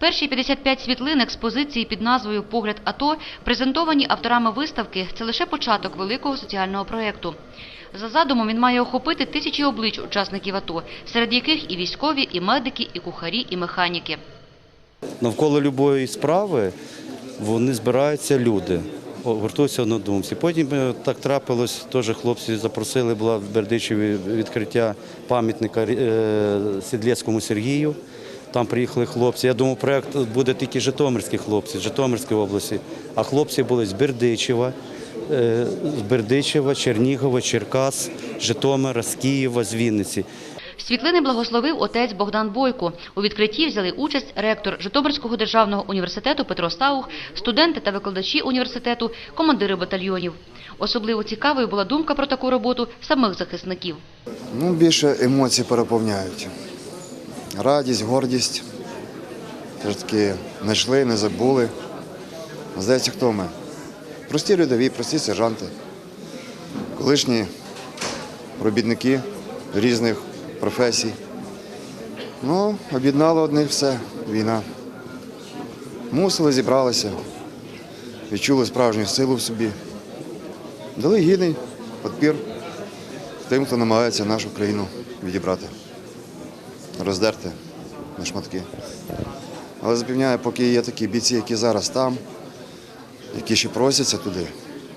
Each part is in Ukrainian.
Перші 55 світлин експозиції під назвою Погляд АТО презентовані авторами виставки. Це лише початок великого соціального проєкту. За задумом він має охопити тисячі облич учасників АТО, серед яких і військові, і медики, і кухарі, і механіки. Навколо любої справи вони збираються люди, гуртуються однодумці. Потім е, так трапилось, теж хлопці запросили, була в Бердичеві відкриття пам'ятника е, Сідлецькому Сергію. Там приїхали хлопці. Я думав, проєкт буде тільки житомирські хлопці, з Житомирської області. А хлопці були з Бердичева, е, з Бердичева, Чернігова, Черкас, Житомира, з Києва, з Вінниці. Світлини благословив отець Богдан Бойко. У відкритті взяли участь ректор Житомирського державного університету Петро Стаух, студенти та викладачі університету, командири батальйонів. Особливо цікавою була думка про таку роботу самих захисників. Ну, більше емоцій переповняють. Радість, гордість. Все-таки не йшли, не забули. Здається, хто ми? Прості рядові, прості сержанти, колишні робітники різних професій. Ну, об'єднало одних все, війна. Мусили, зібралися, відчули справжню силу в собі. Дали гідний підпір тим, хто намагається нашу країну відібрати, роздерти на шматки. Але запевняю, поки є такі бійці, які зараз там, які ще просяться туди,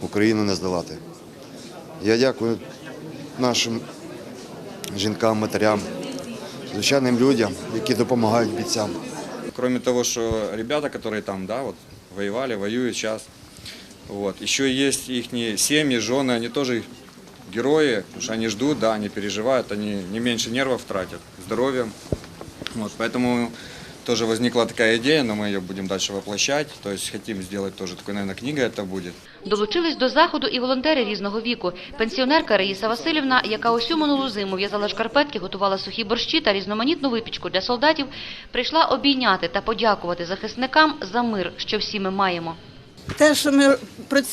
Україну не здолати. Я дякую нашим жінкам, матерям, звичайним людям, які допомагають бійцям. Кроме того, что ребята, которые там, да, вот воевали, воюют сейчас, вот, еще есть их семьи, жены, они тоже герои, потому что они ждут, да, они переживают, они не меньше нервов тратят, здоровьем. Вот, поэтому тоже возникла такая идея, но мы ее будем дальше воплощать. То есть хотим сделать тоже такой, наверное, книга это будет. Долучились до заходу і волонтери різного віку. Пенсіонерка Раїса Васильівна, яка усю минулу зиму в'язала шкарпетки, готувала сухі борщі та різноманітну випічку для солдатів, прийшла обійняти та подякувати захисникам за мир, що всі ми маємо. Те, що ми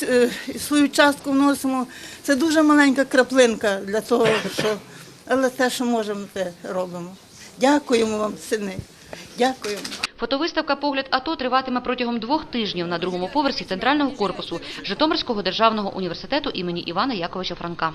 е, свою частку вносимо, це дуже маленька краплинка для того, що але те, що можемо, те робимо. Дякуємо вам, сини. Дякуємо. Фотовиставка «Погляд АТО» триватиме протягом двох тижнів на другому поверсі центрального корпусу Житомирського державного університету імені Івана Яковича Франка.